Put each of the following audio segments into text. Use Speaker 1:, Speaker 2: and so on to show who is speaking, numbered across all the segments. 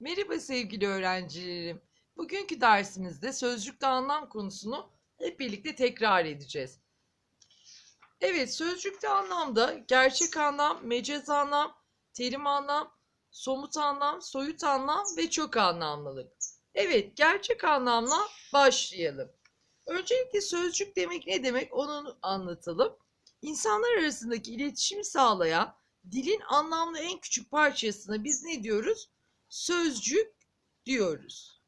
Speaker 1: Merhaba sevgili öğrencilerim. Bugünkü dersimizde sözcükte anlam konusunu hep birlikte tekrar edeceğiz. Evet, sözcükte anlamda gerçek anlam, mecaz anlam, terim anlam, somut anlam, soyut anlam ve çok anlamlılık. Evet, gerçek anlamla başlayalım. Öncelikle sözcük demek ne demek onu anlatalım. İnsanlar arasındaki iletişimi sağlayan dilin anlamlı en küçük parçasına biz ne diyoruz? Sözcük diyoruz.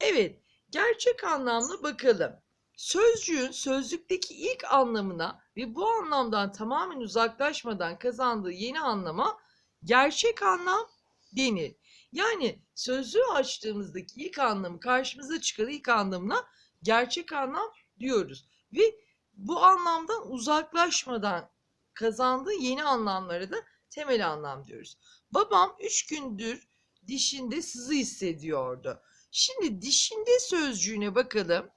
Speaker 1: Evet, gerçek anlamlı bakalım. Sözcüğün sözlükteki ilk anlamına ve bu anlamdan tamamen uzaklaşmadan kazandığı yeni anlama gerçek anlam denir. Yani sözlüğü açtığımızdaki ilk anlamı karşımıza çıkan ilk anlamına gerçek anlam diyoruz. Ve bu anlamdan uzaklaşmadan kazandığı yeni anlamlara da temel anlam diyoruz. Babam üç gündür dişinde sızı hissediyordu. Şimdi dişinde sözcüğüne bakalım.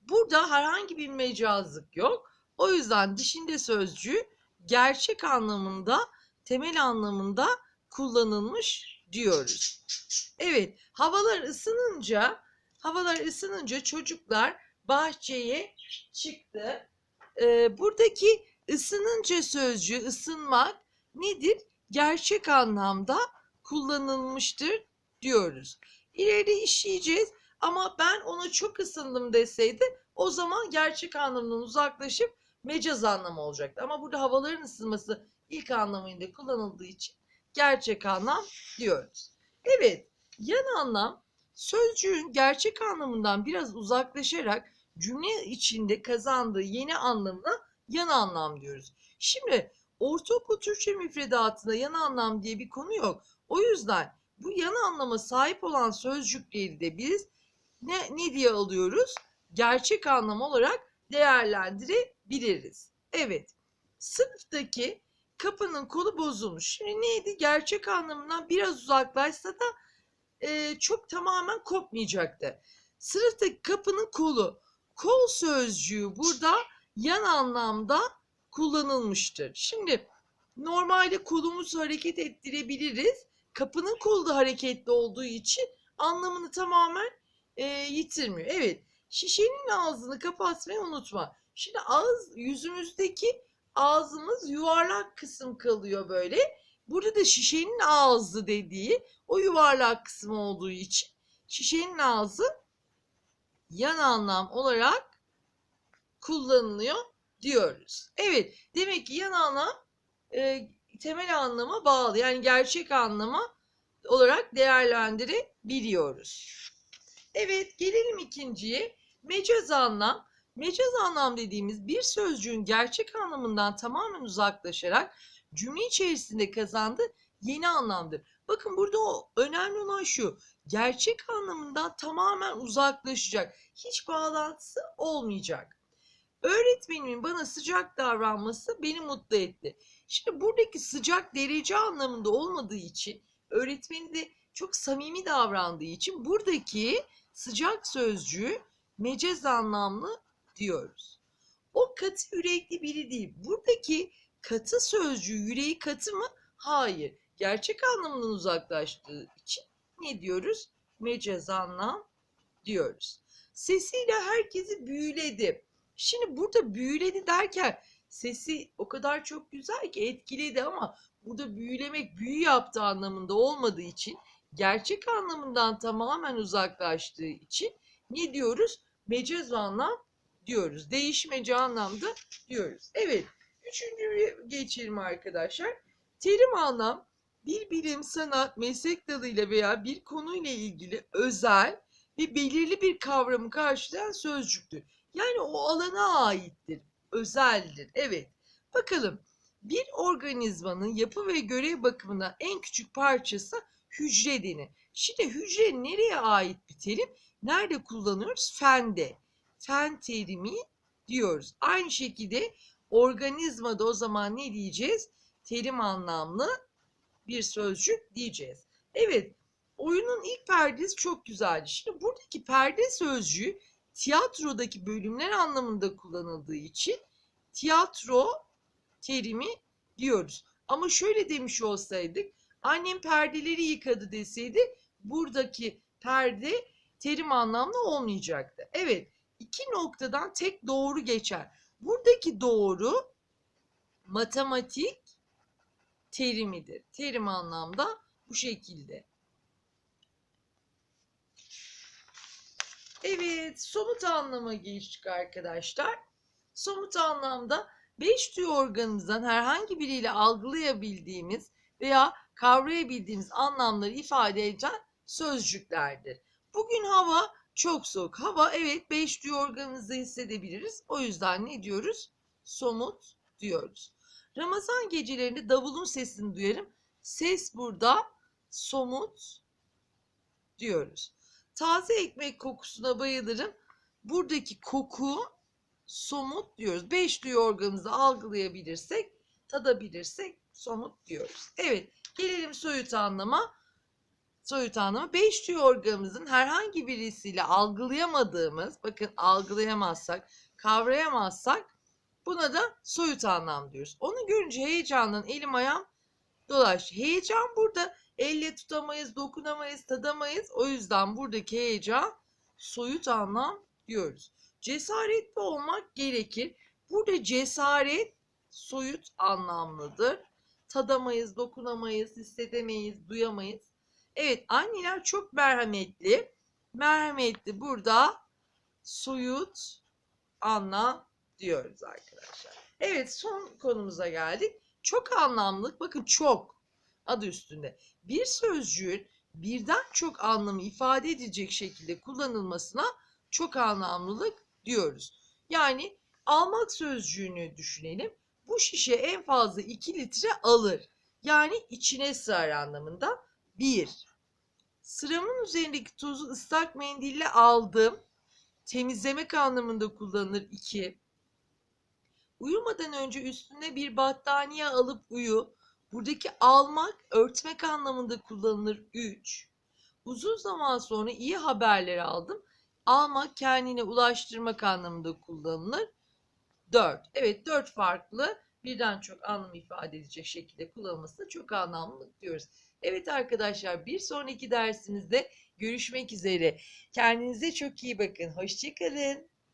Speaker 1: Burada herhangi bir mecazlık yok. O yüzden dişinde sözcüğü gerçek anlamında, temel anlamında kullanılmış diyoruz. Evet, havalar ısınınca, havalar ısınınca çocuklar bahçeye çıktı. Ee, buradaki ısınınca sözcüğü ısınmak nedir? Gerçek anlamda kullanılmıştır diyoruz. İleride işleyeceğiz ama ben ona çok ısındım deseydi o zaman gerçek anlamından uzaklaşıp mecaz anlamı olacaktı. Ama burada havaların ısınması ilk anlamıyla kullanıldığı için gerçek anlam diyoruz. Evet, yan anlam sözcüğün gerçek anlamından biraz uzaklaşarak cümle içinde kazandığı yeni anlamına yan anlam diyoruz. Şimdi ortaokul Türkçe müfredatında yan anlam diye bir konu yok. O yüzden bu yan anlama sahip olan sözcükleri de biz ne, ne diye alıyoruz? Gerçek anlam olarak değerlendirebiliriz. Evet, sınıftaki kapının kolu bozulmuş. Şimdi neydi? Gerçek anlamından biraz uzaklaşsa da e, çok tamamen kopmayacaktı. Sınıftaki kapının kolu. Kol sözcüğü burada yan anlamda kullanılmıştır. Şimdi normalde kolumuzu hareket ettirebiliriz. Kapının kolu da hareketli olduğu için anlamını tamamen e, yitirmiyor. Evet şişenin ağzını kapatmayı unutma. Şimdi ağız yüzümüzdeki ağzımız yuvarlak kısım kalıyor böyle. Burada da şişenin ağzı dediği o yuvarlak kısmı olduğu için şişenin ağzı yan anlam olarak kullanılıyor diyoruz. Evet demek ki yan anlam e, temel anlama bağlı yani gerçek anlama olarak değerlendirebiliyoruz. Evet gelelim ikinciye mecaz anlam. Mecaz anlam dediğimiz bir sözcüğün gerçek anlamından tamamen uzaklaşarak cümle içerisinde kazandığı yeni anlamdır. Bakın burada o önemli olan şu. Gerçek anlamından tamamen uzaklaşacak. Hiç bağlantısı olmayacak. Öğretmenimin bana sıcak davranması beni mutlu etti. Şimdi buradaki sıcak derece anlamında olmadığı için öğretmeni de çok samimi davrandığı için buradaki sıcak sözcüğü mecaz anlamlı diyoruz. O katı yürekli biri değil. Buradaki katı sözcüğü yüreği katı mı? Hayır. Gerçek anlamından uzaklaştığı için ne diyoruz? Mecaz anlam diyoruz. Sesiyle herkesi büyüledi. Şimdi burada büyüledi derken sesi o kadar çok güzel ki etkiledi ama burada büyülemek büyü yaptığı anlamında olmadığı için gerçek anlamından tamamen uzaklaştığı için ne diyoruz? Mecaz anlam diyoruz. Değişmeci anlamda diyoruz. Evet. Üçüncüye geçelim arkadaşlar. Terim anlam bir bilim, sanat, meslek dalıyla veya bir konuyla ilgili özel ve belirli bir kavramı karşılayan sözcüktür. Yani o alana aittir, özeldir. Evet. Bakalım bir organizmanın yapı ve görev bakımından en küçük parçası hücre denir. Şimdi hücre nereye ait bir terim? Nerede kullanıyoruz? Fende. Fen terimi diyoruz. Aynı şekilde organizmada o zaman ne diyeceğiz? Terim anlamlı bir sözcük diyeceğiz. Evet, oyunun ilk perdesi çok güzeldi. Şimdi buradaki perde sözcüğü tiyatrodaki bölümler anlamında kullanıldığı için tiyatro terimi diyoruz. Ama şöyle demiş olsaydık Annem perdeleri yıkadı deseydi buradaki perde terim anlamlı olmayacaktı. Evet iki noktadan tek doğru geçer. Buradaki doğru matematik terimidir. Terim anlamda bu şekilde. Evet, somut anlama geçtik arkadaşlar. Somut anlamda beş duyu organımızdan herhangi biriyle algılayabildiğimiz veya kavrayabildiğimiz anlamları ifade eden sözcüklerdir. Bugün hava çok soğuk. Hava evet beş duyu organımızda hissedebiliriz. O yüzden ne diyoruz? Somut diyoruz. Ramazan gecelerinde davulun sesini duyarım. Ses burada somut diyoruz. Taze ekmek kokusuna bayılırım. Buradaki koku somut diyoruz. Beş duyu organımızı algılayabilirsek, tadabilirsek somut diyoruz. Evet, gelelim soyut anlama. Soyut anlama. Beş duyu organımızın herhangi birisiyle algılayamadığımız, bakın algılayamazsak, kavrayamazsak buna da soyut anlam diyoruz. Onu görünce heyecandan elim ayağım dolaştı. Heyecan burada elle tutamayız, dokunamayız, tadamayız. O yüzden buradaki heyecan soyut anlam diyoruz. Cesaretli olmak gerekir. Burada cesaret soyut anlamlıdır. Tadamayız, dokunamayız, hissedemeyiz, duyamayız. Evet anneler çok merhametli. Merhametli burada soyut anlam diyoruz arkadaşlar. Evet son konumuza geldik. Çok anlamlık bakın çok adı üstünde. Bir sözcüğün birden çok anlamı ifade edilecek şekilde kullanılmasına çok anlamlılık diyoruz. Yani almak sözcüğünü düşünelim. Bu şişe en fazla 2 litre alır. Yani içine sığar anlamında. 1. Sıramın üzerindeki tozu ıslak mendille aldım. Temizlemek anlamında kullanılır 2. Uyumadan önce üstüne bir battaniye alıp uyu. Buradaki almak, örtmek anlamında kullanılır 3. Uzun zaman sonra iyi haberleri aldım. Almak, kendine ulaştırmak anlamında kullanılır 4. Evet 4 farklı birden çok anlam ifade edecek şekilde kullanılması çok anlamlı diyoruz. Evet arkadaşlar bir sonraki dersimizde görüşmek üzere. Kendinize çok iyi bakın. Hoşçakalın.